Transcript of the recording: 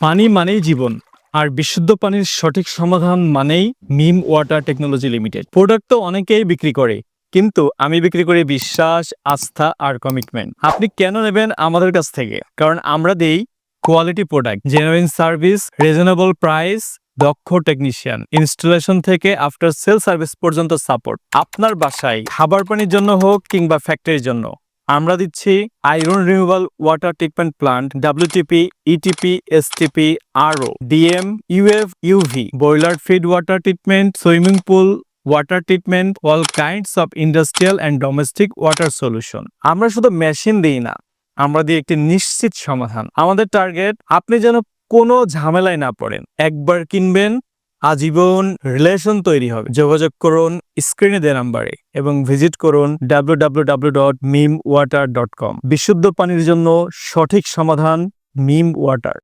পানি মানেই জীবন, আর বিশুদ্ধ পানির সঠিক সমাধান মানেই Meem water technology limited. Product তো অনেকেই বিক্রি করে, কিন্তু আমি বিক্রি করি বিশ্বাস, আস্থা আর কমিটমেন্ট আপনি কেন নেবেন আমাদের কাছ থেকে? কারণ আমরা দেই quality product genuine service reasonable price দক্ষ টেকনিশিয়ান ইনস্টলেশন থেকে আফটার সেল সার্ভিস পর্যন্ত সাপোর্ট আপনার বাসায় খাবার পানির জন্য হোক কিংবা ফ্যাক্টরির জন্য। আমরা দিচ্ছি iron removal water treatment plant WTP ETP STP আরও DM UF UV boiler feed water treatment swimming pool water treatment all kinds of industrial and domestic water solution আমরা শুধু মেশিন দিই না, আমরা দিই একটি নিশ্চিত সমাধান। আমাদের টার্গেট আপনি যেন কোনো ঝামেলায় না পড়েন। একবার কিনবেন আজীবন রিলেশন তৈরি হবে। যোগাযোগ করুন স্ক্রিনে দেওয়া নাম্বারে এবং ভিজিট করুন ডাব্লিউ বিশুদ্ধ পানির জন্য সঠিক সমাধান মিম ওয়াটার